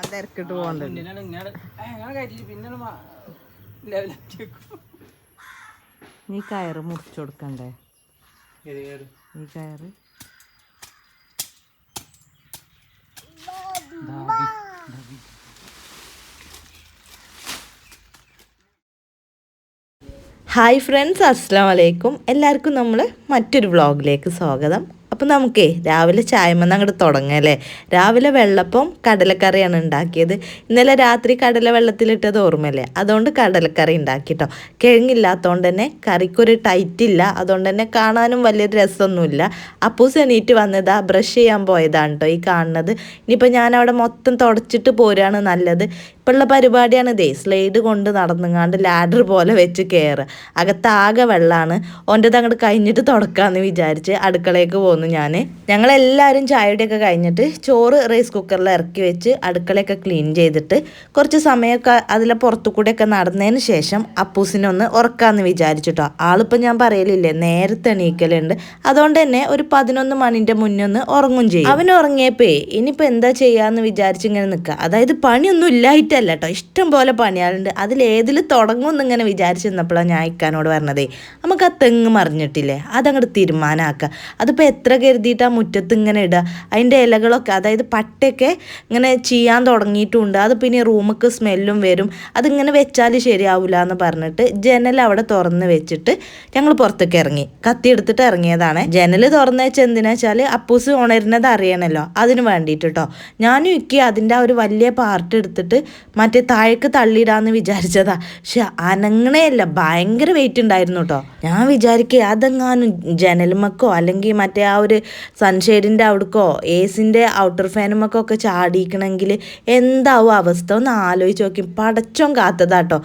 ഞാൻ തിരക്കിട്ട് പോകണ്ട നീ കയറ് മുറിച്ചു കൊടുക്കണ്ടേ? നീ കയറ്. ഹായ് ഫ്രണ്ട്സ് അസ്സാം വലൈക്കും എല്ലാവർക്കും നമ്മൾ മറ്റൊരു വ്ളോഗിലേക്ക് സ്വാഗതം. അപ്പോൾ നമുക്കേ രാവിലെ ചായമെന്ന് അങ്ങോട്ട് തുടങ്ങല്ലേ രാവിലെ വെള്ളപ്പം കടലക്കറിയാണ് ഉണ്ടാക്കിയത്. ഇന്നലെ രാത്രി കടല വെള്ളത്തിലിട്ടത് ഓർമ്മയല്ലേ? അതുകൊണ്ട് കടലക്കറി ഉണ്ടാക്കിട്ടോ. കിഴങ്ങില്ലാത്തതുകൊണ്ട് തന്നെ കറിക്കൊരു ടൈറ്റ് ഇല്ല. അതുകൊണ്ട് തന്നെ കാണാനും വലിയൊരു രസമൊന്നുമില്ല. അപ്പൂസ് എണീറ്റ് വന്നതാ ബ്രഷ് ചെയ്യാൻ പോയതാണ് കേട്ടോ ഈ കാണുന്നത്. ഇനിയിപ്പോൾ ഞാൻ അവിടെ മൊത്തം തുടച്ചിട്ട് പോരാണ് നല്ലത്. ഇപ്പോഴുള്ള പരിപാടിയാണ് ഇതേ സ്ലൈഡ് കൊണ്ട് നടന്നുങ്ങാണ്ട് ലാഡർ പോലെ വെച്ച് കയറുക അകത്താകെ വെള്ളമാണ് ഓന്റെത് അങ്ങോട്ട് കഴിഞ്ഞിട്ട് തുടക്കാമെന്ന് വിചാരിച്ച് അടുക്കളയ്ക്ക് പോന്നു. ഞാൻ ഞങ്ങളെല്ലാവരും ചായയുടെയൊക്കെ കഴിഞ്ഞിട്ട് ചോറ് റൈസ് കുക്കറിൽ ഇറക്കി വെച്ച് അടുക്കളയൊക്കെ ക്ലീൻ ചെയ്തിട്ട് കുറച്ച് സമയമൊക്കെ അതിലെ പുറത്തു കൂടെയൊക്കെ നടന്നതിന് ശേഷം അപ്പൂസിനെ ഒന്ന് ഉറക്കാമെന്ന് വിചാരിച്ചിട്ടോ. ആളിപ്പോൾ ഞാൻ പറയലില്ലേ നേരത്തെ എണീക്കലുണ്ട്. അതുകൊണ്ട് തന്നെ ഒരു പതിനൊന്ന് മണിന്റെ മുന്നേ ഒന്ന് ഉറങ്ങും ചെയ്യും. അവൻ ഉറങ്ങിയപ്പേ ഇനിയിപ്പോൾ എന്താ ചെയ്യാന്ന് വിചാരിച്ച് ഇങ്ങനെ നിൽക്കുക അതായത് പണിയൊന്നും ഇല്ലായിട്ടല്ല കേട്ടോ ഇഷ്ടം പോലെ പണിയാളുണ്ട്. അതിലേതിൽ തുടങ്ങുമെന്ന് ഇങ്ങനെ വിചാരിച്ച് നിന്നപ്പോഴാണ് ഞാൻ ഇക്കാനോട് പറഞ്ഞതേ. നമുക്ക് ആ തെങ്ങ് മറിഞ്ഞിട്ടില്ലേ? അതങ്ങോട്ട് തീരുമാനമാക്കുക അതിപ്പോൾ എത്ര കരുതിയിട്ട് ആ മുറ്റത്ത് ഇങ്ങനെ ഇടുക അതിന്റെ ഇലകളൊക്കെ അതായത് പട്ടയൊക്കെ ഇങ്ങനെ ചെയ്യാൻ തുടങ്ങിയിട്ടുണ്ട്. അത് പിന്നെ റൂമൊക്കെ സ്മെല്ലും വരും. അതിങ്ങനെ വെച്ചാൽ ശരിയാവില്ല എന്ന് പറഞ്ഞിട്ട് ജനൽ അവിടെ തുറന്ന് വെച്ചിട്ട് ഞങ്ങൾ പുറത്തേക്ക് ഇറങ്ങി. കത്തി എടുത്തിട്ട് ഇറങ്ങിയതാണ്. ജനൽ തുറന്ന് വെച്ച് എന്തിനാ വെച്ചാൽ അപ്പൂസ് ഉണരുന്നത് അറിയണമല്ലോ അതിന് വേണ്ടിയിട്ട് കേട്ടോ ഞാനും ഇക്കി അതിന്റെ ആ ഒരു വലിയ പാർട്ട് എടുത്തിട്ട് മറ്റേ താഴേക്ക് തള്ളിയിടാന്ന് വിചാരിച്ചതാ. പക്ഷെ അനങ്ങണേയല്ല ഭയങ്കര വെയിറ്റ് ഉണ്ടായിരുന്നു കേട്ടോ ഞാൻ വിചാരിക്കുക അതെങ്ങാനും ജനലുമക്കോ അല്ലെങ്കിൽ മറ്റേ ആ ഒരു സൺഷെയ്ഡിന്റെ അവിടേക്കോ ഏസിന്റെ ഔട്ടർ ഫാനുമൊക്കെ ഒക്കെ ചാടിയിക്കണമെങ്കിൽ എന്താവും അവസ്ഥ? ഒന്ന് ആലോചിച്ച് നോക്കി. പടച്ചോൻ കാത്തതാട്ടോ.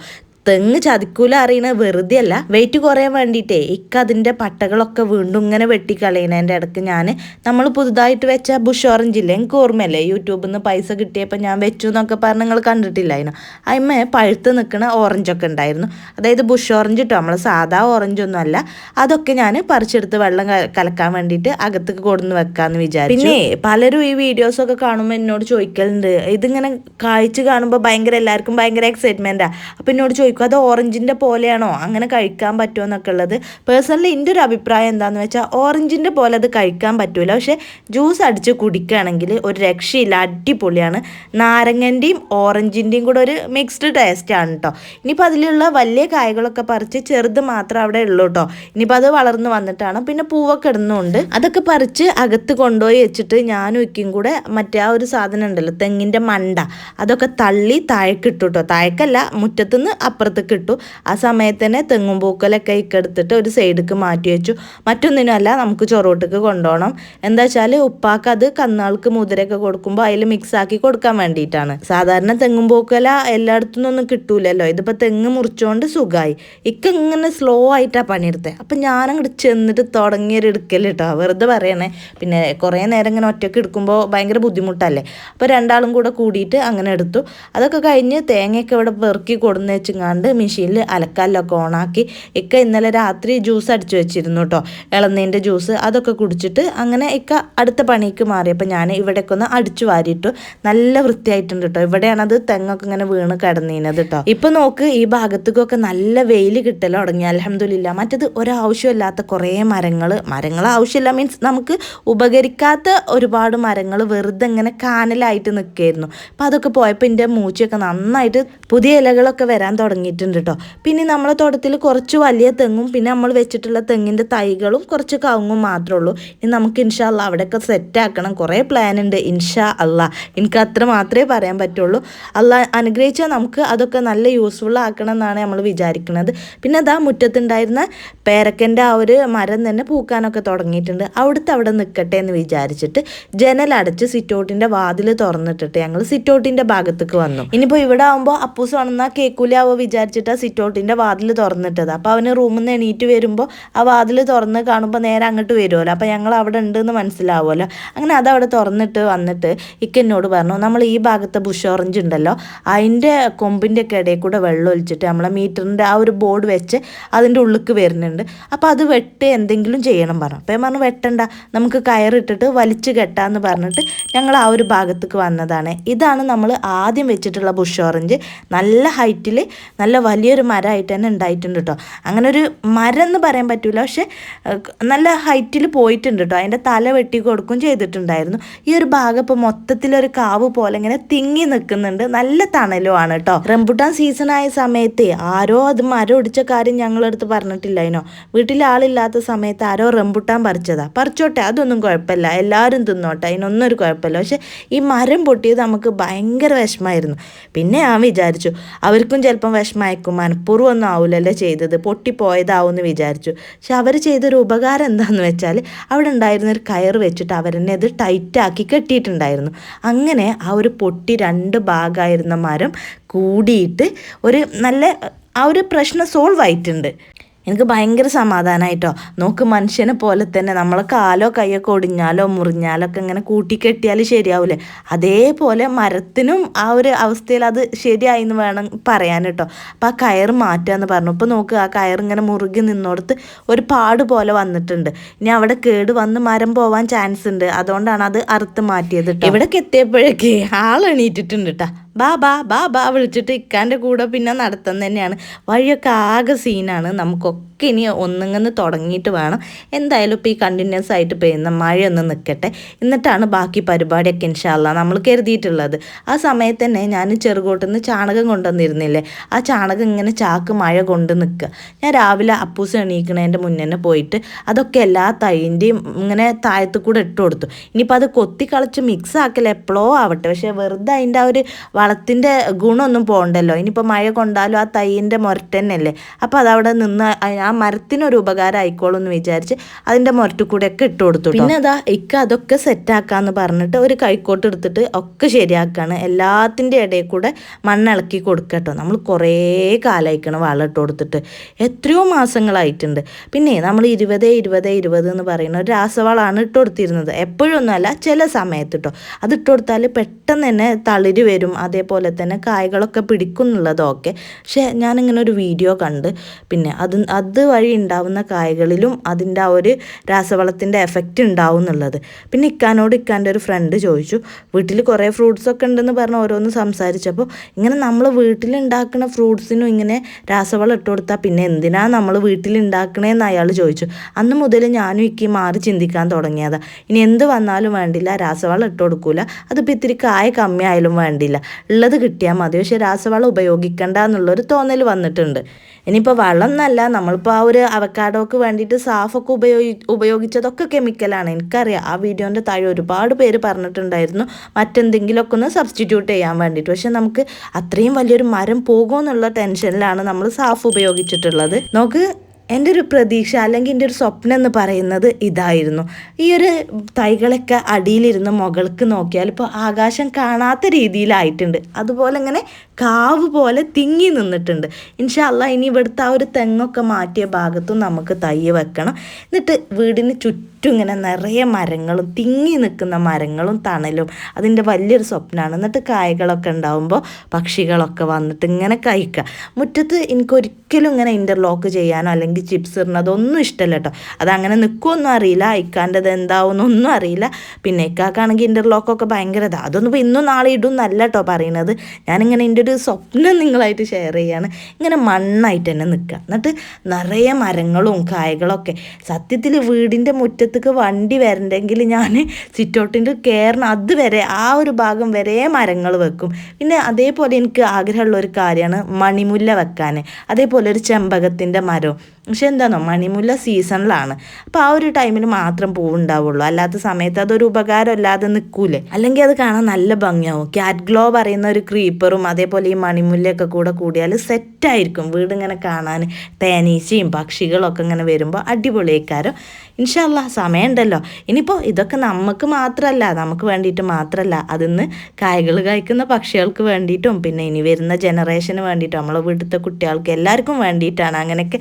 തെങ്ങ് ചതിക്കൂല അറിയണ വെറുതെ അല്ല വെയിറ്റ് കുറയാൻ വേണ്ടിയിട്ടേ ഇക്ക അതിന്റെ പട്ടകളൊക്കെ വീണ്ടും ഇങ്ങനെ വെട്ടിക്കളയണതിന്റെ ഇടയ്ക്ക് ഞാൻ നമ്മൾ പുതുതായിട്ട് വെച്ച ബുഷ് ഓറഞ്ച് ഇല്ലേ? എനിക്ക് ഓർമ്മയല്ലേ യൂട്യൂബിൽ നിന്ന് പൈസ കിട്ടിയപ്പോൾ ഞാൻ വെച്ചു എന്നൊക്കെ പറഞ്ഞ് നിങ്ങൾ കണ്ടിട്ടില്ലായിരുന്നു അമ്മ പഴുത്ത് നിൽക്കുന്ന ഓറഞ്ചൊക്കെ ഉണ്ടായിരുന്നു. അതായത് ബുഷ് ഓറഞ്ച് കിട്ടും നമ്മൾ സാധാ ഓറഞ്ച് ഒന്നും അല്ല. അതൊക്കെ ഞാൻ പറിച്ചെടുത്ത് വെള്ളം കലക്കാൻ വേണ്ടിയിട്ട് അകത്തേക്ക് കൊടുന്ന് വെക്കാമെന്ന് വിചാരിച്ചു. പിന്നെ പലരും ഈ വീഡിയോസൊക്കെ കാണുമ്പോൾ എന്നോട് ചോദിക്കലുണ്ട്. ഇതിങ്ങനെ കാഴ്ച കാണുമ്പോൾ ഭയങ്കര എല്ലാവർക്കും ഭയങ്കര എക്സൈറ്റ്മെന്റാണ് അപ്പോൾ എന്നോട് ചോദിക്കും അത് ഓറഞ്ചിന്റെ പോലെയാണോ? അങ്ങനെ കഴിക്കാൻ പറ്റുമോ എന്നൊക്കെ ഉള്ളത്. പേഴ്സണലി എന്റെ ഒരു അഭിപ്രായം എന്താണെന്ന് വെച്ചാൽ ഓറഞ്ചിന്റെ പോലെ അത് കഴിക്കാൻ പറ്റില്ല പക്ഷേ ജ്യൂസ് അടിച്ച് കുടിക്കുകയാണെങ്കിൽ ഒരു രക്ഷയില്ല. അടിപൊളിയാണ്. നാരങ്ങന്റെയും ഓറഞ്ചിന്റെയും കൂടെ ഒരു മിക്സ്ഡ് ടേസ്റ്റാണ് കേട്ടോ ഇനിയിപ്പോൾ അതിലുള്ള വലിയ കായകളൊക്കെ പറിച്ച് ചെറുത് മാത്രം അവിടെ ഉള്ളൂ കേട്ടോ ഇനിയിപ്പോൾ അത് വളർന്ന് വന്നിട്ടാണ്. പിന്നെ പൂവൊക്കെ ഇടുന്നുണ്ട്. അതൊക്കെ പറിച്ച് അകത്ത് കൊണ്ടുപോയി വെച്ചിട്ട് ഞാനും ഇക്കും കൂടെ മറ്റേ ആ ഒരു സാധനം ഉണ്ടല്ലോ തെങ്ങിന്റെ മണ്ട. അതൊക്കെ തള്ളി താഴേക്ക് ഇട്ടു കേട്ടോ താഴേക്കല്ല മുറ്റത്തുനിന്ന് അപ്പുറത്തേക്ക് ഇട്ടു ആ സമയത്ത് തന്നെ തെങ്ങും പൂക്കലൊക്കെ ഇക്കെടുത്തിട്ട് ഒരു സൈഡിലേക്ക് മാറ്റി വെച്ചു. മറ്റൊന്നിനുമല്ല നമുക്ക് ചൊറോട്ടേക്ക് കൊണ്ടുപോകണം എന്താ വെച്ചാൽ ഉപ്പാക്ക് അത് കന്നാൾക്ക് മുതിരയൊക്കെ കൊടുക്കുമ്പോൾ അതിൽ മിക്സ് ആക്കി കൊടുക്കാൻ വേണ്ടിയിട്ടാണ്. സാധാരണ തെങ്ങും പൂക്കല എല്ലായിടത്തു നിന്നൊന്നും കിട്ടൂലല്ലോ. ഇതിപ്പോൾ തെങ്ങ് മുറിച്ചുകൊണ്ട് സുഖമായി ഇക്ക ഇങ്ങനെ സ്ലോ ആയിട്ടാണ് പണിയെടുത്തത് അപ്പം ഞാനങ്ങോട്ട് ചെന്നിട്ട് തുടങ്ങിയൊരു എടുക്കൽ കേട്ടോ വെറുതെ പറയണേ. പിന്നെ കുറേ നേരം ഇങ്ങനെ ഒറ്റയ്ക്ക് എടുക്കുമ്പോൾ ഭയങ്കര ബുദ്ധിമുട്ടല്ലേ. അപ്പോൾ രണ്ടാളും കൂടെ കൂടിയിട്ട് അങ്ങനെ എടുത്തു. അതൊക്കെ കഴിഞ്ഞ് തേങ്ങയൊക്കെ ഇവിടെ പെറുക്കി കൊടുന്ന് മെഷീനിൽ അലക്കാലൊക്കെ ഓണാക്കി ഇക്ക ഇന്നലെ രാത്രി ജ്യൂസ് അടിച്ചു വെച്ചിരുന്നു കേട്ടോ ഇളനീന്റെ ജ്യൂസ് അതൊക്കെ കുടിച്ചിട്ട് അങ്ങനെ ഇക്ക അടുത്ത പണിക്ക് മാറിയപ്പോൾ ഞാൻ ഇവിടേക്ക് ഒന്ന് അടിച്ചു വാരിയിട്ടു. നല്ല വൃത്തിയായിട്ടുണ്ട് കേട്ടോ ഇവിടെയാണത് തെങ്ങൊക്കെ ഇങ്ങനെ വീണ് കിടന്നീനത് കേട്ടോ ഇപ്പം നോക്ക് ഈ ഭാഗത്തേക്കൊക്കെ നല്ല വെയിൽ കിട്ടൽ തുടങ്ങി. അലഹമില്ല മറ്റത് ഒരാവശ്യമില്ലാത്ത കുറേ മരങ്ങൾ മരങ്ങൾ ആവശ്യമില്ല മീൻസ് നമുക്ക് ഉപകരിക്കാത്ത ഒരുപാട് മരങ്ങൾ വെറുതെ ഇങ്ങനെ കാനലായിട്ട് നിൽക്കായിരുന്നു. അപ്പം അതൊക്കെ പോയപ്പോൾ എന്റെ മൂച്ചയൊക്കെ നന്നായിട്ട് പുതിയ ഇലകളൊക്കെ വരാൻ തുടങ്ങിയിട്ടുണ്ട് കേട്ടോ പിന്നെ നമ്മളെ തോട്ടത്തിൽ കുറച്ച് വലിയ തെങ്ങും പിന്നെ നമ്മൾ വെച്ചിട്ടുള്ള തെങ്ങിന്റെ തൈകളും കുറച്ച് കവുങ്ങും മാത്രമേ ഉള്ളൂ. ഇനി നമുക്ക് ഇൻഷാ അല്ല അവിടെയൊക്കെ സെറ്റാക്കണം കുറേ പ്ലാൻ ഉണ്ട്. ഇൻഷാ അല്ല. എനിക്ക് അത്ര മാത്രമേ പറയാൻ പറ്റുള്ളൂ. അല്ല അനുഗ്രഹിച്ചാൽ നമുക്ക് അതൊക്കെ നല്ല യൂസ്ഫുൾ ആക്കണം എന്നാണ് നമ്മൾ വിചാരിക്കുന്നത്. പിന്നെ അതാ മുറ്റത്തുണ്ടായിരുന്ന പേരക്കന്റെ ആ ഒരു മരം തന്നെ പൂക്കാനൊക്കെ തുടങ്ങിയിട്ടുണ്ട്. അവിടുത്തെ അവിടെ നിൽക്കട്ടെ എന്ന് വിചാരിച്ചിട്ട് ജനലടച്ച് സിറ്റൗട്ടിന്റെ വാതിൽ തുറന്നിട്ടിട്ട് ഞങ്ങൾ സിറ്റൗട്ടിന്റെ ഭാഗത്തേക്ക് വന്നു. ഇനിയിപ്പോൾ ഇവിടെ ആകുമ്പോൾ അപ്പൂസ് വന്നാൽ കേൾക്കൂലാവോ വിചാരിച്ചിട്ട് ആ സിറ്റൗട്ടിന്റെ വാതിൽ തുറന്നിട്ടത്. അപ്പോൾ അവന് റൂമിൽ നിന്ന് എണീറ്റ് വരുമ്പോൾ ആ വാതിൽ തുറന്ന് കാണുമ്പോൾ നേരെ അങ്ങോട്ട് വരുമല്ലോ അപ്പോൾ ഞങ്ങൾ അവിടെ ഉണ്ടെന്ന് മനസ്സിലാവുമല്ലോ. അങ്ങനെ അതവിടെ തുറന്നിട്ട് വന്നിട്ട് ഇക്ക എന്നോട് പറഞ്ഞു നമ്മൾ ഈ ഭാഗത്തെ ബുഷ് ഓറഞ്ച് ഉണ്ടല്ലോ. അതിന്റെ കൊമ്പിന്റെ ഒക്കെ ഇടയിൽ കൂടെ വെള്ളം ഒഴിച്ചിട്ട് നമ്മളെ മീറ്ററിന്റെ ആ ഒരു ബോർഡ് വെച്ച് അതിന്റെ ഉള്ളിക്ക് വരുന്നുണ്ട്. അപ്പോൾ അത് വെട്ട് എന്തെങ്കിലും ചെയ്യണം പറഞ്ഞു. അപ്പോൾ ഞാൻ പറഞ്ഞു വെട്ടണ്ട. നമുക്ക് കയറിട്ടിട്ട് വലിച്ചു കെട്ടാന്ന് പറഞ്ഞിട്ട് ഞങ്ങൾ ആ ഒരു ഭാഗത്തേക്ക് വന്നതാണ്. ഇതാണ് നമ്മൾ ആദ്യം വെച്ചിട്ടുള്ള ബുഷ് ഓറഞ്ച്. നല്ല ഹൈറ്റിൽ നല്ല വലിയൊരു മരമായിട്ട് തന്നെ ഉണ്ടായിട്ടുണ്ട് കേട്ടോ അങ്ങനെ ഒരു മരം എന്ന് പറയാൻ പറ്റില്ല പക്ഷെ നല്ല ഹൈറ്റിൽ പോയിട്ടുണ്ട് കേട്ടോ അതിന്റെ തല വെട്ടി കൊടുക്കും ചെയ്തിട്ടുണ്ടായിരുന്നു. ഈ ഒരു ഭാഗം ഇപ്പോൾ മൊത്തത്തിലൊരു കാവ് പോലെ ഇങ്ങനെ തിങ്ങി നിൽക്കുന്നുണ്ട്. നല്ല തണലുമാണ് കേട്ടോ റംബുട്ടാൻ സീസൺ ആയ സമയത്ത് ആരോ അത് മരം ഒടിച്ച കാര്യം ഞങ്ങളടുത്ത് പറഞ്ഞിട്ടില്ല അതിനോ വീട്ടിൽ ആളില്ലാത്ത സമയത്ത് ആരോ റംബുട്ടാൻ പറിച്ചതാ. പറിച്ചോട്ടെ അതൊന്നും കുഴപ്പമില്ല. എല്ലാവരും തിന്നോട്ടെ അതിനൊന്നും ഒരു കുഴപ്പമില്ല. പക്ഷെ ഈ മരം പൊട്ടിയത് നമുക്ക് ഭയങ്കര വിഷമായിരുന്നു പിന്നെ ഞാൻ വിചാരിച്ചു അവർക്കും ചിലപ്പം വിഷമായിരിക്കും മനഃപൂർവം ഒന്നും ആവില്ലല്ലോ ചെയ്തത്. പൊട്ടിപ്പോയതാവുമെന്ന് വിചാരിച്ചു. പക്ഷെ അവർ ചെയ്തൊരു ഉപകാരം എന്താണെന്ന് വെച്ചാൽ അവിടെ ഉണ്ടായിരുന്ന ഒരു കയർ വെച്ചിട്ട് അവരെന്നെ അത് ടൈറ്റാക്കി കെട്ടിയിട്ടുണ്ടായിരുന്നു. അങ്ങനെ ആ ഒരു പൊട്ടി രണ്ട് ഭാഗമായിരുന്ന മരം കൂടിയിട്ട് ഒരു നല്ല ആ ഒരു പ്രശ്നം സോൾവ് ആയിട്ടുണ്ട്. എനിക്ക് ഭയങ്കര സമാധാനമായിട്ടോ നോക്ക് മനുഷ്യനെ പോലെ തന്നെ നമ്മളെ കാലോ കൈയൊക്കെ ഒടിഞ്ഞാലോ മുറിഞ്ഞാലോ ഒക്കെ ഇങ്ങനെ കൂട്ടിക്കെട്ടിയാൽ ശരിയാവില്ലേ അതേപോലെ മരത്തിനും ആ ഒരു അവസ്ഥയിൽ അത് ശരിയായി എന്ന് വേണം പറയാൻ കേട്ടോ അപ്പോൾ ആ കയർ മാറ്റുക എന്ന് പറഞ്ഞു. ഇപ്പോൾ നോക്ക് ആ കയർ ഇങ്ങനെ മുറുകി നിന്നോടത്ത് ഒരു പാട് പോലെ വന്നിട്ടുണ്ട്. ഇനി അവിടെ കേട് വന്ന് മരം പോവാൻ ചാൻസ് ഉണ്ട്. അതുകൊണ്ടാണ് അത് അറുത്ത് മാറ്റിയത് കേട്ടോ ഇവിടേക്ക് എത്തിയപ്പോഴേക്ക് ആൾ എണീറ്റിട്ടുണ്ട് കേട്ടോ ബാ ബാ ബാ ബാ വിളിച്ചിട്ട് ഇക്കാന്റെ കൂടെ പിന്നെ നടത്തുന്നതന്നെയാണ് തന്നെയാണ്. വഴിയൊക്കെ ആകെ സീനാണ് നമുക്കൊക്കെ. ഇനി ഒന്നിങ്ങനെ തുടങ്ങിയിട്ട് വേണം. എന്തായാലും ഇപ്പോൾ ഈ കണ്ടിന്യൂസ് ആയിട്ട് പെയ്യുന്ന മഴയൊന്ന് നിൽക്കട്ടെ എന്നിട്ടാണ് ബാക്കി പരിപാടിയൊക്കെ ഇൻഷാല്ല നമ്മൾ കരുതിയിട്ടുള്ളത്. ആ സമയത്ത് തന്നെ ഞാൻ ചെറുകോട്ടിൽ നിന്ന് ചാണകം കൊണ്ടുവന്നിരുന്നില്ലേ? ആ ചാണകം ഇങ്ങനെ ചാക്ക് മഴ കൊണ്ട് നിൽക്കുക ഞാൻ രാവിലെ അപ്പൂസ് എണീക്കണേന്റെ മുന്നേ പോയിട്ട് അതൊക്കെ എല്ലാ തൈന്റെയും ഇങ്ങനെ താഴത്ത് കൂടെ ഇട്ട് കൊടുത്തു. ഇനിയിപ്പോൾ അത് കൊത്തി കളിച്ച് മിക്സ് ആക്കല എപ്പോഴോ ആവട്ടെ. പക്ഷേ വെറുതെ അതിന്റെ ആ ഒരു വളത്തിന്റെ ഗുണമൊന്നും പോകണ്ടല്ലോ ഇനിയിപ്പോൾ മഴ കൊണ്ടാലും ആ തൈയിന്റെ മുരട്ടന്നെയല്ലേ അപ്പോൾ അതവിടെ നിന്ന് ആ- മരത്തിനൊരു ഉപകാരം ആയിക്കോളും എന്ന് വിചാരിച്ച് അതിന്റെ മുരട്ടിൽ കൂടെ ഒക്കെ ഇട്ട് കൊടുത്തു പിന്നെ അതാ ഇക്ക അതൊക്കെ സെറ്റാക്കാന്ന് പറഞ്ഞിട്ട് ഒരു കൈക്കോട്ട് എടുത്തിട്ട് ഒക്കെ ശരിയാക്കാണ്. എല്ലാത്തിന്റെ ഇടയിൽ കൂടെ മണ്ണിളക്കി കൊടുക്കട്ടോ നമ്മൾ കുറേ കാലമായിക്കണം വളം ഇട്ട് കൊടുത്തിട്ട്. എത്രയോ മാസങ്ങളായിട്ടുണ്ട്. പിന്നെ നമ്മൾ ഇരുപത് ഇരുപത് ഇരുപത് എന്ന് പറയുന്ന ഒരു രാസവളമാണ് ഇട്ട് കൊടുത്തിരുന്നത്. എപ്പോഴൊന്നുമല്ല ചില സമയത്ത് കേട്ടോ അത് ഇട്ട് കൊടുത്താൽ പെട്ടെന്ന് തന്നെ തളിര് വരും. അതേപോലെ തന്നെ കായകളൊക്കെ പിടിക്കുന്നുള്ളതൊക്കെ പക്ഷേ ഞാനിങ്ങനെ ഒരു വീഡിയോ കണ്ട്. പിന്നെ അത് അത് വഴി ഉണ്ടാവുന്ന കായ്കളിലും അതിന്റെ ആ ഒരു രാസവളത്തിന്റെ എഫക്റ്റ് ഉണ്ടാവും എന്നുള്ളത്. പിന്നെ ഇക്കാനോട് ഇക്കാന്റെ ഒരു ഫ്രണ്ട് ചോദിച്ചു വീട്ടിൽ കുറേ ഫ്രൂട്ട്സ് ഒക്കെ ഉണ്ടെന്ന് പറഞ്ഞ് ഓരോന്ന് സംസാരിച്ചപ്പോൾ ഇങ്ങനെ നമ്മൾ വീട്ടിലുണ്ടാക്കുന്ന ഫ്രൂട്ട്സിനും ഇങ്ങനെ രാസവളം ഇട്ട് കൊടുത്താൽ പിന്നെ എന്തിനാണ് നമ്മൾ വീട്ടിലുണ്ടാക്കണേന്ന് അയാൾ ചോദിച്ചു. അന്ന് മുതൽ ഞാനും ഇക്കി മാറി ചിന്തിക്കാൻ തുടങ്ങിയതാ. ഇനി എന്ത് വന്നാലും വേണ്ടില്ല രാസവളം ഇട്ട് കൊടുക്കൂല. അതിപ്പോൾ ഇത്തിരി കായ കമ്മിയായാലും വേണ്ടില്ല. ഉള്ളത് കിട്ടിയാൽ മതി. പക്ഷേ രാസവളം ഉപയോഗിക്കണ്ട എന്നുള്ളൊരു തോന്നൽ വന്നിട്ടുണ്ട്. ഇനിയിപ്പോൾ വളം എന്നല്ല നമ്മളിപ്പോൾ ആ ഒരു അവക്കാഡോക്ക് വേണ്ടിയിട്ട് സാഫൊക്കെ ഉപയോഗി ഉപയോഗിച്ചതൊക്കെ കെമിക്കലാണ്. എനിക്കറിയാം. ആ വീഡിയോന്റെ താഴെ ഒരുപാട് പേര് പറഞ്ഞിട്ടുണ്ടായിരുന്നു. മറ്റെന്തെങ്കിലുമൊക്കെ ഒന്ന് സബ്സ്റ്റിറ്റ്യൂട്ട് ചെയ്യാൻ വേണ്ടിയിട്ട്. പക്ഷെ നമുക്ക് അത്രയും വലിയൊരു മരം പോകുമെന്നുള്ള ടെൻഷനിലാണ് നമ്മൾ സാഫ് ഉപയോഗിച്ചിട്ടുള്ളത്. നമുക്ക് എന്റെ ഒരു പ്രതീക്ഷ അല്ലെങ്കിൽ എന്റെ ഒരു സ്വപ്നം എന്ന് പറയുന്നത് ഇതായിരുന്നു. ഈ ഒരു തൈകളൊക്കെ അടിയിലിരുന്ന് മുകൾക്ക് നോക്കിയാൽ ഇപ്പോൾ ആകാശം കാണാത്ത രീതിയിലായിട്ടുണ്ട്. അതുപോലെ ഇങ്ങനെ കാവ് പോലെ തിങ്ങി നിന്നിട്ടുണ്ട്. ഇൻഷല്ല ഇനി ഇവിടുത്തെ ആ ഒരു തെങ്ങൊക്കെ മാറ്റിയ ഭാഗത്തും നമുക്ക് തൈ വെക്കണം. എന്നിട്ട് വീടിന് ചുറ്റും ഇങ്ങനെ നിറയെ മരങ്ങളും തിങ്ങി നിൽക്കുന്ന മരങ്ങളും തണലും അതിന്റെ വലിയൊരു സ്വപ്നമാണ്. എന്നിട്ട് കായകളൊക്കെ ഉണ്ടാവുമ്പോൾ പക്ഷികളൊക്കെ വന്നിട്ട് ഇങ്ങനെ കഴിക്കുക. മുറ്റത്ത് എനിക്കൊരിക്കലും ഇങ്ങനെ ഇന്റർലോക്ക് ചെയ്യാനോ അല്ലെങ്കിൽ ചിപ്സ് ഇടണോ അതൊന്നും ഇഷ്ടമല്ല കേട്ടോ. അതങ്ങനെ നിൽക്കുമൊന്നും അറിയില്ല. അയക്കാന്റെത് എന്താവുന്നൊന്നും അറിയില്ല. പിന്നെ ഇക്കാക്കാണെങ്കിൽ ഇന്റർലോക്കൊക്കെ ഭയങ്കര അതൊന്നും ഇപ്പോൾ ഇന്നും നാളെ ഇടും എന്നല്ല കേട്ടോ പറയണത്. ഞാനിങ്ങനെ എന്റെ ഒരു സ്വപ്നം നിങ്ങളായിട്ട് ഷെയർ ചെയ്യാണ്. ഇങ്ങനെ മണ്ണായിട്ട് തന്നെ നിൽക്കുക. എന്നിട്ട് നിറയെ മരങ്ങളും കായകളൊക്കെ. സത്യത്തിൽ വീടിന്റെ മുറ്റത്തേക്ക് വണ്ടി വരണ്ടെങ്കിൽ ഞാൻ സിറ്റൗട്ടിന്റെ കയറണം അതുവരെ ആ ഒരു ഭാഗം വരെ മരങ്ങൾ വെക്കും. പിന്നെ അതേപോലെ എനിക്ക് ആഗ്രഹമുള്ള ഒരു കാര്യമാണ് മണിമുല്ല വെക്കാൻ. അതേപോലെ ഒരു ചെമ്പകത്തിന്റെ മരവും. പക്ഷെ എന്താണോ മണിമുല്ല സീസണിലാണ്. അപ്പോൾ ആ ഒരു ടൈമിൽ മാത്രം പൂവുണ്ടാവുള്ളൂ. അല്ലാത്ത സമയത്ത് അതൊരു ഉപകാരം അല്ലാതെ നിൽക്കൂലേ അല്ലെങ്കിൽ അത് കാണാൻ നല്ല ഭംഗിയാവും. ക്യാറ്റ് ഗ്ലോ പറയുന്ന ഒരു ക്രീപ്പറും അതേപോലെ ഈ മണിമുല്ലയൊക്കെ കൂടെ കൂടിയാൽ സെറ്റായിരിക്കും വീട് ഇങ്ങനെ കാണാൻ തേനീച്ചയും പക്ഷികളൊക്കെ ഇങ്ങനെ വരുമ്പോൾ അടിപൊളിയേക്കാരും. ഇൻഷല്ല സമയമുണ്ടല്ലോ. ഇനിയിപ്പോൾ ഇതൊക്കെ നമുക്ക് മാത്രമല്ല നമുക്ക് വേണ്ടിയിട്ട് മാത്രമല്ല. അതിന്ന് കായകൾ കഴിക്കുന്ന പക്ഷികൾക്ക് വേണ്ടിയിട്ടും പിന്നെ ഇനി വരുന്ന ജനറേഷന് വേണ്ടിയിട്ടും നമ്മളെ വീട്ടിലത്തെ കുട്ടികൾക്ക് എല്ലാവർക്കും വേണ്ടിയിട്ടാണ് അങ്ങനെയൊക്കെ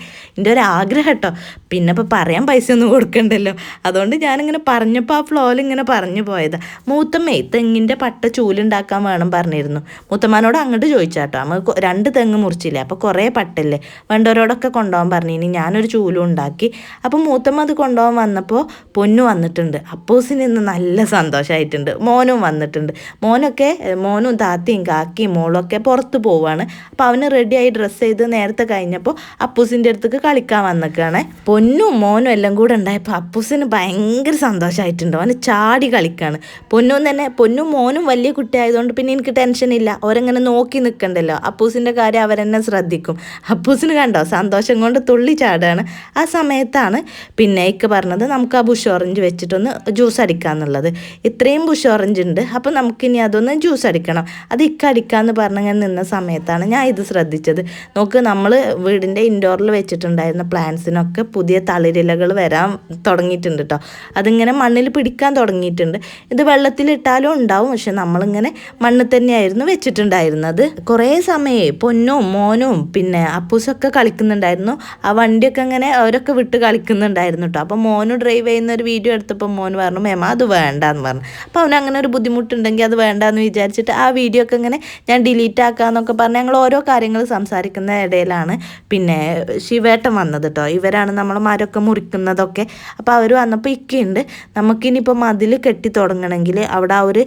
ഒരു ആഗ്രഹം കേട്ടോ പിന്നെ ഇപ്പോൾ പറയാൻ പൈസ ഒന്നും കൊടുക്കണ്ടല്ലോ. അതുകൊണ്ട് ഞാനിങ്ങനെ പറഞ്ഞപ്പോൾ ആ ഫ്ലോയിൽ ഇങ്ങനെ പറഞ്ഞു പോയത്. മൂത്തമ്മേ തെങ്ങിന്റെ പട്ട ചൂലുണ്ടാക്കാൻ വേണം പറഞ്ഞിരുന്നു. മൂത്തമ്മാനോട് അങ്ങോട്ട് ചോദിച്ചാട്ടോ. നമുക്ക് രണ്ട് തെങ്ങ് മുറിച്ചില്ലേ? അപ്പോൾ കുറേ പട്ടല്ലേ? വേണ്ടവരോടൊക്കെ കൊണ്ടുപോകാൻ പറഞ്ഞു. ഇനി ഞാനൊരു ചൂലും ഉണ്ടാക്കി. അപ്പം മൂത്തമ്മ അത് കൊണ്ടുപോകാൻ വന്നപ്പോൾ പൊന്നു വന്നിട്ടുണ്ട്. അപ്പൂസിന് ഇന്ന് നല്ല സന്തോഷമായിട്ടുണ്ട് മോനും വന്നിട്ടുണ്ട്. മോനൊക്കെ മോനും താത്തയും കാക്കിയും മോളൊക്കെ പുറത്ത് പോവാണ്. അപ്പോൾ അവന് റെഡിയായി ഡ്രസ്സ് ചെയ്ത് നേരത്തെ കഴിഞ്ഞപ്പോൾ അപ്പൂസിന്റെ അടുത്തേക്ക് കളിക്കാൻ വന്നിക്കാണ്. പൊന്നും മോനും എല്ലാം കൂടെ ഉണ്ടായപ്പോൾ അപ്പൂസിന് ഭയങ്കര സന്തോഷമായിട്ടുണ്ട് അവന് ചാടി കളിക്കാണ്. പൊന്നും തന്നെ പൊന്നും മോനും വലിയ കുട്ടിയായതുകൊണ്ട് പിന്നെ എനിക്ക് ടെൻഷൻ ഇല്ല. അവരങ്ങനെ നോക്കി നിൽക്കണ്ടല്ലോ അപ്പൂസിന്റെ കാര്യം അവരെന്നെ ശ്രദ്ധിക്കും. അപ്പൂസിന് കണ്ടോ? സന്തോഷം കൊണ്ട് തുള്ളി ചാടുകയാണ് ആ സമയത്താണ് പിന്നെ ഇക്ക് പറഞ്ഞത് നമുക്ക് ആ ബുഷ് ഓറഞ്ച് വെച്ചിട്ടൊന്ന് ജ്യൂസ് അടിക്കാന്നുള്ളത്. ഇത്രയും ബുഷ് ഓറഞ്ച് ഉണ്ട്. അപ്പം നമുക്കിനി അതൊന്ന് ജ്യൂസ് അടിക്കണം. അത് ഇക്ക അടിക്കാമെന്ന് പറഞ്ഞങ്ങനെ നിന്ന സമയത്താണ് ഞാൻ ഇത് ശ്രദ്ധിച്ചത്. നോക്ക് നമ്മൾ വീടിന്റെ ഇൻഡോറിൽ വെച്ചിട്ടുണ്ടായിരുന്ന പ്ലാന്റ്സിനൊക്കെ പുതിയ തളിരിലകൾ വരാൻ തുടങ്ങിയിട്ടുണ്ട് കേട്ടോ അതിങ്ങനെ മണ്ണിൽ പിടിക്കാൻ തുടങ്ങിയിട്ടുണ്ട്. ഇത് വെള്ളത്തിലിട്ടാലും ഉണ്ടാവും. പക്ഷെ നമ്മളിങ്ങനെ മണ്ണിൽ തന്നെയായിരുന്നു വെച്ചിട്ടുണ്ടായിരുന്നത്. കുറേ സമയം പൊന്നും മോനും പിന്നെ അപ്പൂസൊക്കെ കളിക്കുന്നുണ്ടായിരുന്നു. ആ വണ്ടിയൊക്കെ ഇങ്ങനെ അവരൊക്കെ വിട്ട് കളിക്കുന്നുണ്ടായിരുന്നു കേട്ടോ അപ്പോൾ മോന് ഡ്രൈവ് ചെയ്യുന്ന ഒരു വീഡിയോ എടുത്തപ്പോൾ മോൻ പറഞ്ഞു മേമ അത് വേണ്ടാന്ന് പറഞ്ഞു. അപ്പോൾ അവന് അങ്ങനെ ഒരു ബുദ്ധിമുട്ടുണ്ടെങ്കിൽ അത് വേണ്ടാന്ന് വിചാരിച്ചിട്ട് ആ വീഡിയോ ഒക്കെ ഇങ്ങനെ ഞാൻ ഡിലീറ്റ് ആക്കാന്നൊക്കെ പറഞ്ഞ് ഞങ്ങൾ ഓരോ കാര്യങ്ങൾ സംസാരിക്കുന്ന ഇടയിലാണ്. പിന്നെ ശിവേട്ടൻ വന്നത് കേട്ടോ ഇവരാണ് നമ്മൾ മരമൊക്കെ മുറിക്കുന്നതൊക്കെ. അപ്പോൾ അവർ വന്നപ്പോൾ ഇക്കയുണ്ട് നമുക്കിനിയിപ്പോൾ മതിൽ കെട്ടി തുടങ്ങണമെങ്കിൽ അവിടെ ആ ഒരു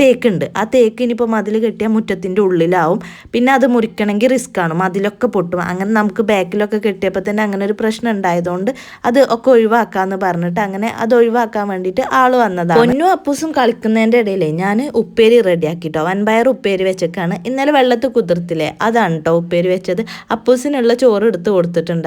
തേക്കുണ്ട്. ആ തേക്ക് ഇനിയിപ്പോൾ മതിൽ കെട്ടിയാൽ മുറ്റത്തിന്റെ ഉള്ളിലാവും. പിന്നെ അത് മുറിക്കണമെങ്കിൽ റിസ്ക് ആണ്. മതിലൊക്കെ പൊട്ടും. അങ്ങനെ നമുക്ക് ബാക്കിലൊക്കെ കെട്ടിയപ്പോൾ തന്നെ അങ്ങനെ ഒരു പ്രശ്നം ഉണ്ടായതുകൊണ്ട് അത് ഒക്കെ ഒഴിവാക്കാമെന്ന് പറഞ്ഞിട്ട് അങ്ങനെ അത് ഒഴിവാക്കാൻ വേണ്ടിയിട്ട് ആൾ വന്നതാണ്. പൊന്നും അപ്പൂസും കളിക്കുന്നതിന്റെ ഇടയിലേ ഞാൻ ഉപ്പേരി റെഡിയാക്കിട്ടോ. വൻപയർ ഉപ്പേരി വെച്ചേക്കാണ്. ഇന്നലെ വെള്ളത്തിൽ കുതിർത്തില്ലേ? അതാണ് കേട്ടോ ഉപ്പേരി വെച്ചത്. അപ്പൂസിനുള്ള ചോറ് എടുത്ത്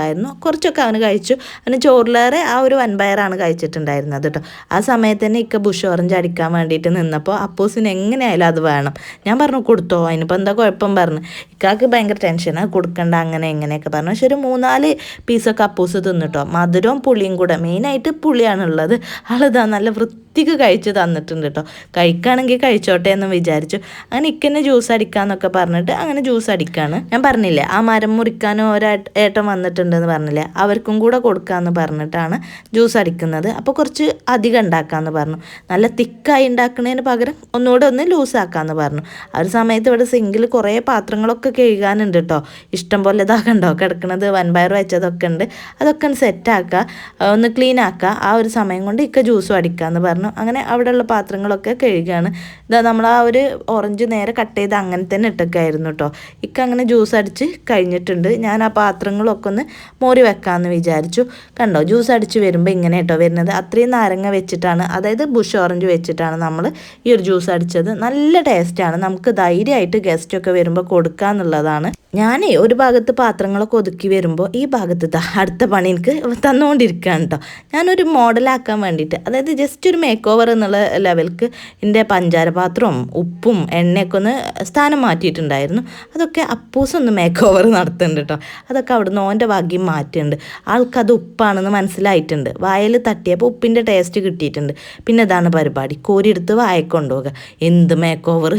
കൊടുത്തിട്ടുണ്ടായിരുന്നു കുറച്ചൊക്കെ അവന് കഴിച്ചു. അവന് ചോറിലേറെ ആ ഒരു വൻപയറാണ് കഴിച്ചിട്ടുണ്ടായിരുന്നത് കേട്ടോ. ആ സമയത്ത് തന്നെ ഇക്ക ബുഷ് ഓറഞ്ച് അടിക്കാൻ വേണ്ടിയിട്ട് നിന്നപ്പോൾ അപ്പൂസിന് എങ്ങനെയായാലും അത് വേണം. ഞാൻ പറഞ്ഞു കൊടുത്തോ അതിനിപ്പോൾ എന്താ കുഴപ്പം? പറഞ്ഞു. ഇക്കാക്ക് ഭയങ്കര ടെൻഷനാണ് കൊടുക്കണ്ട അങ്ങനെ എങ്ങനെയൊക്കെ പറഞ്ഞു. പക്ഷെ ഒരു മൂന്നാൽ പീസൊക്കെ അപ്പൂസ് തിന്നിട്ടോ മധുരവും പുളിയും കൂടെ. മെയിനായിട്ട് പുളിയാണുള്ളത്. ആളിതാ നല്ല വൃത്തിക്ക് കഴിച്ച് തന്നിട്ടുണ്ട് കേട്ടോ കഴിക്കുകയാണെങ്കിൽ കഴിച്ചോട്ടെ എന്ന് വിചാരിച്ചു. അങ്ങനെ ഇക്കന്നെ ജ്യൂസ് അടിക്കാന്നൊക്കെ പറഞ്ഞിട്ട് അങ്ങനെ ജ്യൂസ് അടിക്കാണ്. ഞാൻ പറഞ്ഞില്ലേ ആ മരം മുറിക്കാനും ഒരു ഏട്ടം വന്നിട്ടുണ്ടെന്ന് പറഞ്ഞില്ലേ അവർക്കും കൂടെ കൊടുക്കാമെന്ന് പറഞ്ഞിട്ടാണ് ജ്യൂസ് അടിക്കുന്നത്. അപ്പോൾ കുറച്ച് അധികം ഉണ്ടാക്കാമെന്ന് പറഞ്ഞു. നല്ല തിക്കായി ഉണ്ടാക്കുന്നതിന് പകരം ഒന്നുകൂടെ ഒന്ന് ലൂസ് ലൂസാക്കാമെന്ന് പറഞ്ഞു. ആ ഒരു സമയത്ത് ഇവിടെ സിങ്കിൽ കുറേ പാത്രങ്ങളൊക്കെ കഴുകാനുണ്ട് കേട്ടോ ഇഷ്ടം പോലെ ഇതാക്കണ്ടോ കണ്ടോ കിടക്കുന്നത് വൻപയർ വെച്ചതൊക്കെ ഉണ്ട്. അതൊക്കെ ഒന്ന് സെറ്റാക്കുക ഒന്ന് ക്ലീൻ ആക്കുക. ആ ഒരു സമയം കൊണ്ട് ഇക്ക ജ്യൂസും അടിക്കാമെന്ന് പറഞ്ഞു. അങ്ങനെ അവിടെയുള്ള പാത്രങ്ങളൊക്കെ കഴുകുകയാണ് ഇതാ നമ്മൾ ആ ഒരു ഓറഞ്ച് നേരെ കട്ട് ചെയ്ത് അങ്ങനെ തന്നെ ഇട്ടൊക്കെയായിരുന്നു കേട്ടോ ഇക്ക അങ്ങനെ ജ്യൂസ് അടിച്ച് കഴിഞ്ഞിട്ടുണ്ട്. ഞാൻ ആ പാത്രങ്ങളൊക്കെ ഒന്ന് മോറി വെക്കാമെന്ന് വിചാരിച്ചു. കണ്ടോ ജ്യൂസ് അടിച്ച് വരുമ്പോൾ ഇങ്ങനെ കേട്ടോ വരുന്നത്. അത്രയും നാരങ്ങ വെച്ചിട്ടാണ് അതായത് ബുഷ് ഓറഞ്ച് വെച്ചിട്ടാണ് നമ്മൾ ഈ ഒരു ജ്യൂസ് അടിച്ചത്. നല്ല ടേസ്റ്റാണ് നമുക്ക് ധൈര്യമായിട്ട് ഗസ്റ്റൊക്കെ വരുമ്പോൾ കൊടുക്കാന്നുള്ളതാണ്. ഞാനേ ഒരു ഭാഗത്ത് പാത്രങ്ങളൊക്കെ ഒതുക്കി വരുമ്പോൾ ഈ ഭാഗത്ത് അടുത്ത പണി എനിക്ക് തന്നുകൊണ്ടിരിക്കുകയാണ് കേട്ടോ ഞാനൊരു മോഡലാക്കാൻ വേണ്ടിയിട്ട് അതായത് ജസ്റ്റ് ഒരു മേക്ക് ഓവർ എന്നുള്ള ലെവൽക്ക് എന്റെ പഞ്ചാര പാത്രവും ഉപ്പും എണ്ണയൊക്കെ ഒന്ന് സ്ഥാനം മാറ്റിയിട്ടുണ്ടായിരുന്നു. അതൊക്കെ അപ്പൂസ് ഒന്ന് മേക്ക് ഓവർ നടത്തുന്നുണ്ട് കേട്ടോ അതൊക്കെ അവിടുന്ന് ഓന്റെ ഭാഗ്യം മാറ്റുന്നുണ്ട് ആൾക്കത് ഉപ്പാണെന്ന് മനസ്സിലായിട്ടുണ്ട്. വായൽ തട്ടിയപ്പോൾ ഉപ്പിന്റെ ടേസ്റ്റ് കിട്ടിയിട്ടുണ്ട്. പിന്നെ ഇതാണ് പരിപാടി. കോരിയെടുത്ത് വായ കൊണ്ടുപോകുക എന്ത് മേക്ക് ഓവർ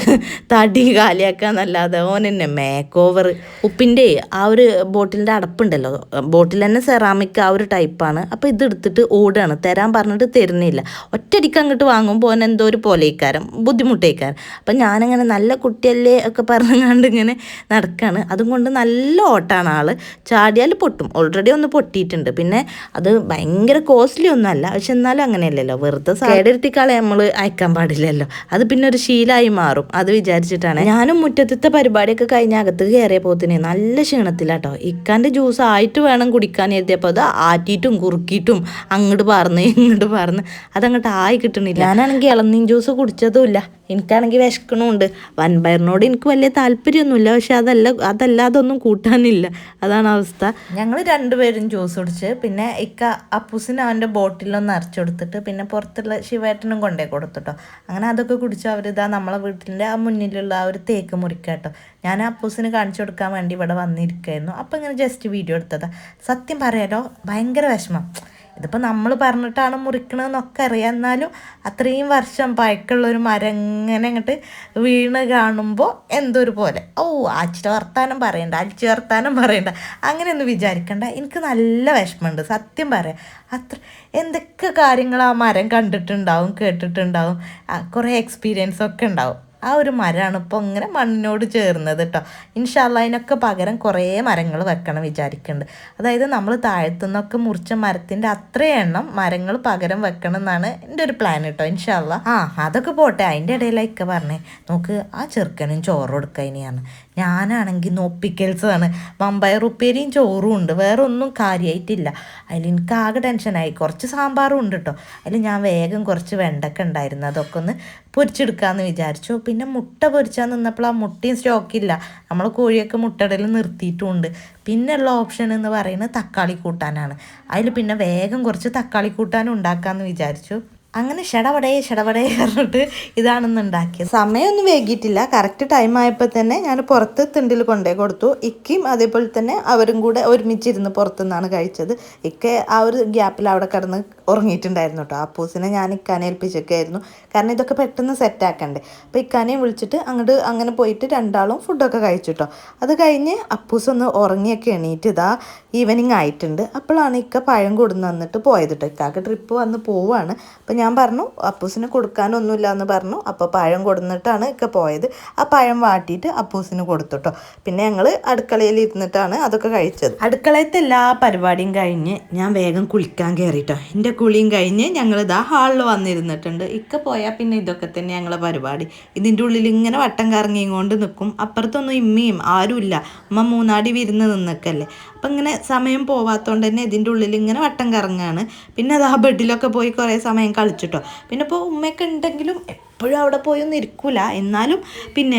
തടി കാലിയാക്കാന്നല്ലാതെ ഓൻ എന്നെ മേക്ക് ഓവർ ഉപ്പിന്റെ ആ ഒരു ബോട്ടിലിന്റെ അടപ്പുണ്ടല്ലോ. ബോട്ടിൽ തന്നെ സെറാമിക് ആ ഒരു ടൈപ്പാണ് അപ്പോൾ ഇത് എടുത്തിട്ട് ഓടുകയാണ് തരാൻ പറഞ്ഞിട്ട് തരുന്നില്ല. ഒറ്റയടിക്ക് അങ്ങോട്ട് വാങ്ങുമ്പോൾ അവൻ എന്തോ ഒരു പോലേക്കാരം ബുദ്ധിമുട്ടേക്കാരം. അപ്പം ഞാനിങ്ങനെ നല്ല കുട്ടിയല്ലേ ഒക്കെ പറഞ്ഞുകൊണ്ട് ഇങ്ങനെ നടക്കുകയാണ് അതും കൊണ്ട് നല്ല ഓട്ടാണ് ആൾ ചാടിയാൽ പൊട്ടും. ഓൾറെഡി ഒന്ന് പൊട്ടിയിട്ടുണ്ട്. പിന്നെ അത് ഭയങ്കര കോസ്റ്റ്ലി ഒന്നും അല്ല പക്ഷെ എന്നാലും അങ്ങനെയല്ലല്ലോ. വെറുതെ കേടെടുത്തിക്കാളെ നമ്മൾ അയക്കാൻ പാടില്ലല്ലോ. അത് പിന്നെ ഒരു ശീലമായി മാറും. അത് വിചാരിച്ചിട്ടാണ്. ഞാനും മുറ്റത്തെ പരിപാടിയൊക്കെ കഴിഞ്ഞ അകത്ത് കയറിയ പോത്തിന് നല്ല ക്ഷീണത്തിലാട്ടോ. ഇക്കാന്റെ ജ്യൂസ് ആയിട്ട് വേണം കുടിക്കാൻ എഴുതിയപ്പോൾ അത് ആറ്റിയിട്ടും കുറുക്കിയിട്ടും അങ്ങോട്ട് പറന്ന് ഇങ്ങോട്ട് പറന്ന്. അതങ്ങോട്ട് ആയി കിട്ടണില്ല. ഞാനാണെങ്കിൽ ഇളനീൻ ജ്യൂസ് കുടിച്ചതുമില്ല എനിക്കാണെങ്കിൽ വിശക്കണമുണ്ട് വൻപയറിനോട് എനിക്ക് വലിയ താല്പര്യമൊന്നുമില്ല. പക്ഷെ അതല്ല അതല്ലാതൊന്നും കൂട്ടാനില്ല. അതാണ് അവസ്ഥ. ഞങ്ങൾ രണ്ടുപേരും ജ്യൂസ് കുടിച്ച് പിന്നെ ഇക്ക അപ്പൂസിന് അവന്റെ ബോട്ടിലൊന്ന് അരച്ചു കൊടുത്തിട്ട് പിന്നെ പുറത്തുള്ള ശിവേട്ടനും കൊണ്ടേ കൊടുത്തിട്ടോ. അങ്ങനെ അതൊക്കെ കുടിച്ച് അവരിതാ നമ്മളെ വീട്ടിന്റെ ആ മുന്നിലുള്ള ആ ഒരു തേക്ക് മുറിക്കാട്ടോ. ഞാൻ അപ്പൂസിന് കാണിച്ചു കൊടുക്കാൻ വേണ്ടി ഇവിടെ വന്നിരിക്കുകയായിരുന്നു അപ്പം ഇങ്ങനെ ജസ്റ്റ് വീഡിയോ എടുത്തതാണ് സത്യം പറയാലോ ഭയങ്കര വിഷമം. ഇതിപ്പോൾ നമ്മൾ പറഞ്ഞിട്ടാണ് മുറിക്കണമെന്നൊക്കെ അറിയാം. എന്നാലും അത്രയും വർഷം പഴക്കുള്ളൊരു മരം ഇങ്ങനെ അങ്ങോട്ട് വീണ് കാണുമ്പോൾ എന്തൊരു പോലെ ഓ ആച്ചിട്ട് വർത്താനം പറയണ്ട അടിച്ചു വർത്താനം പറയണ്ട. അങ്ങനെയൊന്നും വിചാരിക്കണ്ട. എനിക്ക് നല്ല വിഷമമുണ്ട്. സത്യം പറയാം. അത്ര എന്തൊക്കെ കാര്യങ്ങൾ ആ മരം കണ്ടിട്ടുണ്ടാവും കേട്ടിട്ടുണ്ടാവും. കുറേ എക്സ്പീരിയൻസ് ഒക്കെ ഉണ്ടാവും. ആ ഒരു മരമാണ് ഇപ്പോൾ ഇങ്ങനെ മണ്ണിനോട് ചേർന്നത് കേട്ടോ ഇൻഷാല്ല അതിനൊക്കെ പകരം കുറേ മരങ്ങൾ വെക്കണം വിചാരിക്കുന്നുണ്ട് അതായത് നമ്മൾ താഴത്തു നിന്നൊക്കെ മുറിച്ച മരത്തിന്റെ അത്രയും എണ്ണം മരങ്ങൾ പകരം വെക്കണം എന്നാണ് എന്റെ ഒരു പ്ലാൻ കേട്ടോ ഇൻഷാല്ല ആ അതൊക്കെ പോട്ടെ. അതിന്റെ ഇടയിലൊക്കെ പറഞ്ഞേ. നോക്ക് ആ ചെറുക്കനും ചോറ് കൊടുക്കുക ഇനിയാണ്. ഞാനാണെങ്കിൽ നോപ്പിക്കൽസാണ്. വമ്പയർ ഉപ്പേരിയും ചോറും ഉണ്ട്. വേറെ ഒന്നും കാര്യമായിട്ടില്ല അതിൽ എനിക്ക് ആകെ ടെൻഷനായി. കുറച്ച് സാമ്പാറും ഉണ്ട് കേട്ടോ അതിൽ ഞാൻ വേഗം കുറച്ച് വെണ്ടക്ക ഉണ്ടായിരുന്നു. അതൊക്കെ ഒന്ന് പൊരിച്ചെടുക്കാമെന്ന് വിചാരിച്ചു. പിന്നെ മുട്ട പൊരിച്ചാൽ നിന്നപ്പോൾ ആ മുട്ടയും സ്റ്റോക്കില്ല നമ്മൾ കോഴിയൊക്കെ മുട്ടയിടൽ നിർത്തിയിട്ടുമുണ്ട് പിന്നെയുള്ള ഓപ്ഷൻ എന്ന് പറയുന്നത് തക്കാളി കൂട്ടാനാണ്. അതിൽ പിന്നെ വേഗം കുറച്ച് തക്കാളി കൂട്ടാൻ ഉണ്ടാക്കാമെന്ന് വിചാരിച്ചു. അങ്ങനെ ഷടവടയെ ഷടവടയെ പറഞ്ഞിട്ട് ഇതാണെന്ന് ഉണ്ടാക്കിയത് സമയമൊന്നും വൈകിട്ടില്ല കറക്റ്റ് ടൈം ആയപ്പോൾ തന്നെ ഞാൻ പുറത്ത് തിണ്ടിൽ കൊണ്ടേ കൊടുത്തു. ഇക്കയും അതേപോലെ തന്നെ അവരും കൂടെ ഒരുമിച്ചിരുന്ന് പുറത്തുനിന്നാണ് കഴിച്ചത്. ഇക്ക ആ ഒരു ഗ്യാപ്പിൽ അവിടെ കിടന്ന് ഉറങ്ങിയിട്ടുണ്ടായിരുന്നു കേട്ടോ. അപ്പൂസിനെ ഞാൻ ഇക്കാനെ ഏൽപ്പിച്ചൊക്കെയായിരുന്നു. കാരണം ഇതൊക്കെ പെട്ടെന്ന് സെറ്റ് ആക്കണ്ടേ. അപ്പോൾ ഇക്കാനെയും വിളിച്ചിട്ട് അങ്ങോട്ട് അങ്ങനെ പോയിട്ട് രണ്ടാളും ഫുഡൊക്കെ കഴിച്ചു കേട്ടോ. അത് കഴിഞ്ഞ് അപ്പൂസ് ഒന്ന് ഉറങ്ങിയൊക്കെ എണീറ്റ് ഇതാ ഈവനിങ് ആയിട്ടുണ്ട്. അപ്പോഴാണ് ഇക്ക പഴം കൊടുന്ന് വന്നിട്ട് പോയത് കേട്ടോ. ഇക്കാക്ക് ട്രിപ്പ് വന്ന് പോവാണ്. അപ്പോൾ ഞാൻ പറഞ്ഞു അപ്പൂസിന് കൊടുക്കാനൊന്നുമില്ല എന്ന് പറഞ്ഞു. അപ്പോൾ പഴം കൊടുന്നിട്ടാണ് ഒക്കെ പോയത്. ആ പഴം വാട്ടിയിട്ട് അപ്പൂസിന് കൊടുത്തു കേട്ടോ പിന്നെ ഞങ്ങൾ അടുക്കളയിൽ ഇരുന്നിട്ടാണ് അതൊക്കെ കഴിച്ചത്. അടുക്കളയത്തെ എല്ലാ പരിപാടിയും കഴിഞ്ഞ് ഞാൻ വേഗം കുളിക്കാൻ കയറിട്ടോ എന്റെ കുളിയും കഴിഞ്ഞ് ഞങ്ങൾ ഇതാ ഹാളിൽ വന്നിരുന്നിട്ടുണ്ട്. ഇക്ക പോയാൽ പിന്നെ ഇതൊക്കെ തന്നെ ഞങ്ങളെ പരിപാടി. ഇതിന്റെ ഉള്ളിൽ ഇങ്ങനെ വട്ടം കറങ്ങിയും കൊണ്ട് നിൽക്കും. അപ്പുറത്തൊന്നും ഇമ്മയും ആരുമില്ല. അമ്മ മൂന്നാടി വിരുന്ന് നിന്നൊക്കെയല്ലേ അപ്പം ഇങ്ങനെ സമയം പോവാത്തതുകൊണ്ട് തന്നെ ഇതിന്റെ ഉള്ളിൽ ഇങ്ങനെ വട്ടം കറങ്ങാണ്. പിന്നെ അത് ആ ബെഡിലൊക്കെ പോയി കുറേ സമയം കളിച്ചിട്ടോ. പിന്നെ ഇപ്പോൾ ഉമ്മയൊക്കെ ഉണ്ടെങ്കിലും എപ്പോഴും അവിടെ പോയി ഒന്നും ഇരിക്കൂല. എന്നാലും പിന്നെ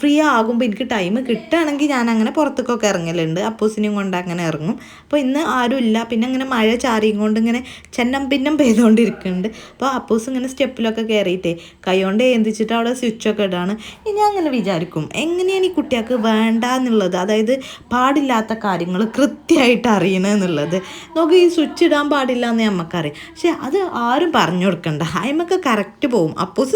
ഫ്രീ ആകുമ്പോൾ എനിക്ക് ടൈം കിട്ടുകയാണെങ്കിൽ ഞാൻ അങ്ങനെ പുറത്തേക്കൊക്കെ ഇറങ്ങലുണ്ട്. അപ്പൂസിനെയും കൊണ്ട് അങ്ങനെ ഇറങ്ങും. അപ്പോൾ ഇന്ന് ആരും ഇല്ല. പിന്നെ അങ്ങനെ മഴ ചാറിയും കൊണ്ട് ഇങ്ങനെ ചെന്നം പിന്നം പെയ്തുകൊണ്ടിരിക്കുന്നുണ്ട് അപ്പോൾ അപ്പൂസ് ഇങ്ങനെ സ്റ്റെപ്പിലൊക്കെ കയറിയിട്ടേ കൈകൊണ്ട് ഏന്തിച്ചിട്ട് അവിടെ സ്വിച്ചൊക്കെ ഇടാണ്. ഇനി ഞാൻ അങ്ങനെ വിചാരിക്കും. എങ്ങനെയാണ് ഈ കുട്ടികൾക്ക് വേണ്ട എന്നുള്ളത്? അതായത് പാടില്ലാത്ത കാര്യങ്ങൾ കൃത്യമായിട്ട് അറിയണം എന്നുള്ളത്. നോക്ക് ഈ സ്വിച്ച് ഇടാൻ പാടില്ല എന്ന് നമുക്കറിയാം പക്ഷെ അത് ആരും പറഞ്ഞു കൊടുക്കണ്ട. അയമൊക്കെ കറക്റ്റ് പോവും. അപ്പൂസ്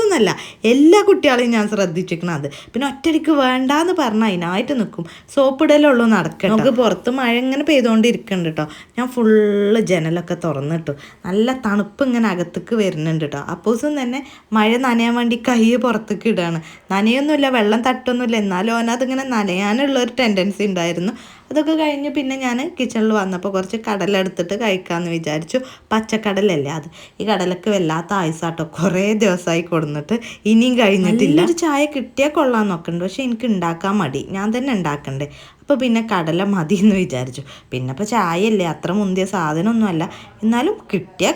എല്ലാ കുട്ടികളെയും ഞാൻ ശ്രദ്ധിച്ചിരിക്കണം അത്. പിന്നെ ഒറ്റയ്ക്ക് വേണ്ടാന്ന് പറഞ്ഞാൽ അതിനായിട്ട് നിൽക്കും സോപ്പ് ഇടലുള്ളൂ നടക്കട്ടെ. നമുക്ക് പുറത്ത് മഴ ഇങ്ങനെ പെയ്തുകൊണ്ടിരിക്കുന്നുണ്ട് കേട്ടോ ഞാൻ ഫുള്ള് ജനലൊക്കെ തുറന്നിട്ടു. നല്ല തണുപ്പ് ഇങ്ങനെ അകത്തേക്ക് വരുന്നുണ്ട് കേട്ടോ അപ്പൂസും തന്നെ മഴ നനയാൻ വേണ്ടി കൈ പുറത്തേക്ക് ഇടുകയാണ് നനയൊന്നുമില്ല വെള്ളം തട്ടൊന്നുമില്ല. എന്നാലും അതിങ്ങനെ നനയാനുള്ള ഒരു ടെൻഡൻസി ഉണ്ടായിരുന്നു. അതൊക്കെ കഴിഞ്ഞ് പിന്നെ ഞാൻ കിച്ചണിൽ വന്നപ്പോൾ കുറച്ച് കടല എടുത്തിട്ട് കഴിക്കാമെന്ന് വിചാരിച്ചു. പച്ചക്കടലല്ലേ അത്? ഈ കടലക്ക് വല്ലാത്ത ആയുസാട്ടോ. കുറേ ദിവസമായി കൊടുന്നിട്ട് ഇനിയും കഴിഞ്ഞിട്ടില്ല. ഒരു ചായ കിട്ടിയാൽ കൊള്ളാൻ നോക്കുന്നുണ്ട് പക്ഷെ എനിക്ക് ഉണ്ടാക്കാൻ മടി. ഞാൻ തന്നെ ഉണ്ടാക്കണ്ടേ. അപ്പോൾ പിന്നെ കടല മതി എന്ന് വിചാരിച്ചു. പിന്നെ ഇപ്പോൾ ചായയല്ലേ? അത്ര മുന്തിയ സാധനമൊന്നുമല്ല. എന്നാലും കിട്ടിയ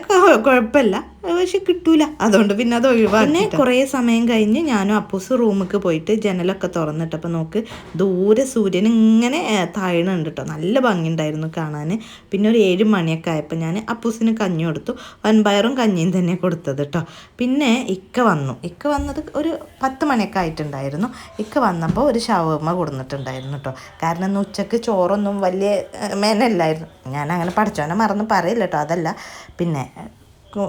കുഴപ്പമില്ല. പക്ഷെ കിട്ടൂല. അതുകൊണ്ട് പിന്നെ അത് ഒഴിവാക്കി പിന്നെ കുറേ സമയം കഴിഞ്ഞ് ഞാനും അപ്പൂസ് റൂമിലേക്ക് പോയിട്ട് ജനലൊക്കെ തുറന്നിട്ടപ്പോൾ നോക്ക് ദൂരെ സൂര്യൻ ഇങ്ങനെ താഴണുണ്ട് കേട്ടോ നല്ല ഭംഗിയുണ്ടായിരുന്നു കാണാൻ പിന്നെ ഒരു ഏഴ് മണിയൊക്കെ ആയപ്പോൾ ഞാൻ അപ്പൂസിന് കഞ്ഞി കൊടുത്തു. വൻപയറും കഞ്ഞിയും തന്നെ കൊടുത്തത് കേട്ടോ പിന്നെ ഇക്ക വന്നു. ഇക്ക വന്നത് ഒരു പത്ത് മണിയൊക്കെ ആയിട്ടുണ്ടായിരുന്നു. ഇക്ക വന്നപ്പോൾ ഒരു ഷവർമ്മ കൊടുത്തിട്ടുണ്ടായിരുന്നു കേട്ടോ കാരണം ഇന്ന് ഉച്ചയ്ക്ക് ചോറൊന്നും വലിയ മേനല്ലായിരുന്നു. ഞാൻ അങ്ങനെ പഠിച്ചോനെ മറന്ന് പറയില്ല കേട്ടോ അതല്ല പിന്നെ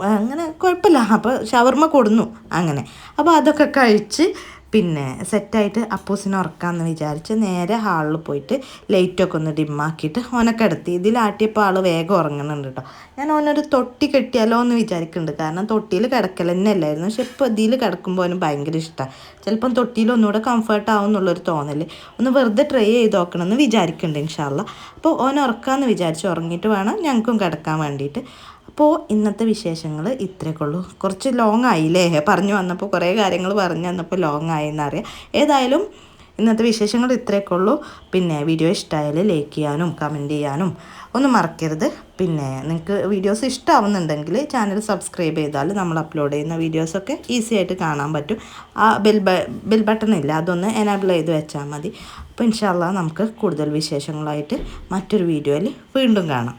അങ്ങനെ കുഴപ്പമില്ല. അപ്പോൾ ഷവർമ്മ കൊടുന്നു. അങ്ങനെ. അപ്പോൾ അതൊക്കെ കഴിച്ച് പിന്നെ സെറ്റായിട്ട് അപ്പൂസിനെ ഉറക്കാമെന്ന് വിചാരിച്ച് നേരെ ഹാളിൽ പോയിട്ട് ലൈറ്റൊക്കെ ഒന്ന് ഡിമ്മാക്കിയിട്ട് ഓനൊക്കെ എടുത്തി. ഇതിലാട്ടിയപ്പോൾ ആൾ വേഗം ഉറങ്ങുന്നുണ്ട് കേട്ടോ ഞാൻ ഓനൊരു തൊട്ടി കെട്ടിയാലോ എന്ന് വിചാരിക്കുന്നുണ്ട് കാരണം തൊട്ടിയിൽ കിടക്കൽ തന്നെ അല്ലായിരുന്നു പക്ഷെ ഇപ്പോൾ ഇതിൽ കിടക്കുമ്പോൾ അവന് ഭയങ്കര ഇഷ്ടമാണ് ചിലപ്പം തൊട്ടിയിൽ ഒന്നുകൂടെ കംഫർട്ട് ആവും എന്നുള്ളൊരു തോന്നൽ ഒന്ന് വെറുതെ ട്രൈ ചെയ്ത് നോക്കണമെന്ന് വിചാരിക്കുന്നുണ്ട് ഇൻഷാല്ല അപ്പോൾ ഓൻ ഉറക്കാമെന്ന് വിചാരിച്ച് ഉറങ്ങിയിട്ട് വേണം ഞങ്ങൾക്കും കിടക്കാൻ വേണ്ടിയിട്ട് അപ്പോൾ ഇന്നത്തെ വിശേഷങ്ങൾ ഇത്രയൊക്കെ ഉള്ളൂ കുറച്ച് ലോങ് ആയില്ലേ? പറഞ്ഞു വന്നപ്പോൾ കുറേ കാര്യങ്ങൾ പറഞ്ഞു വന്നപ്പോൾ ലോങ് ആയെന്നറിയാം. ഏതായാലും ഇന്നത്തെ വിശേഷങ്ങൾ ഇത്രയൊക്കെ ഉള്ളൂ പിന്നെ വീഡിയോ ഇഷ്ടമായാൽ ലൈക്ക് ചെയ്യാനും കമന്റ് ചെയ്യാനും ഒന്നും മറക്കരുത്. പിന്നെ നിങ്ങൾക്ക് വീഡിയോസ് ഇഷ്ടമാവുന്നുണ്ടെങ്കിൽ ചാനൽ സബ്സ്ക്രൈബ് ചെയ്താൽ നമ്മൾ അപ്ലോഡ് ചെയ്യുന്ന വീഡിയോസൊക്കെ ഈസി ആയിട്ട് കാണാൻ പറ്റും. ആ ബെൽ ബെൽ ബട്ടൺ ഇല്ല? അതൊന്ന് എനാബിൾ ചെയ്ത് വെച്ചാൽ മതി. അപ്പോൾ ഇൻഷാല്ല നമുക്ക് കൂടുതൽ വിശേഷങ്ങളായിട്ട് മറ്റൊരു വീഡിയോയിൽ വീണ്ടും കാണാം.